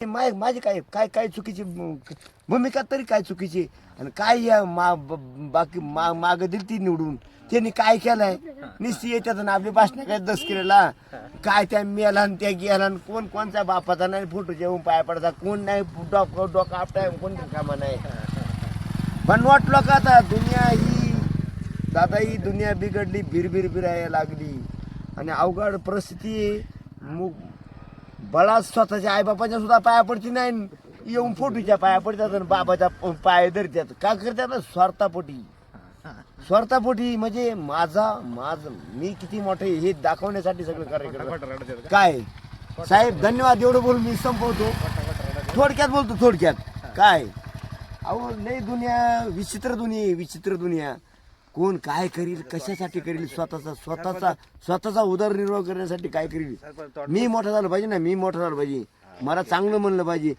माय माझी काय काय काय चुकीची भूमिका तरी काय चुकीची? आणि काय या मा बाकी मा माग दिली ती निवडून? त्यांनी काय केलंय? निश्चित येतात ना आपली भाषण काय दस केलेला? काय त्या मेला आणि त्या गेला आणि कोण कोणचा बापाचा नाही फोटो जेवून पाया पडता कोण नाही डोकं डोकं आपटाय कोण कामा नाही. पण वाटलं का आता दुनिया ही दादा ही दुनिया बिघडली भिरभिर बिरायला लागली. आणि अवघड परिस्थिती मु- बळा स्वतःच्या आईबापाच्या सुद्धा पाया पडती नाही. येऊन फोटोच्या पाया पडतात आणि बाबाच्या पाय धरतात. का करतात? ना स्वार्थापोटी. स्वार्थापोटी म्हणजे माझा माझ मी किती मोठे हे दाखवण्यासाठी सगळं कार्यक्रम काय? साहेब धन्यवाद. एवढं बोलून मी संपवतो. थोडक्यात बोलतो थोडक्यात. काय? अहो लय दुनिया विचित्र दुनिया विचित्र दुनिया. कोण काय करील कशासाठी करील स्वतःचा स्वतःचा स्वतःचा उदरनिर्वाह करण्यासाठी काय करील? मी मोठा झालं पाहिजे ना मी मोठा झालं पाहिजे. मला चांगलं म्हणलं पाहिजे.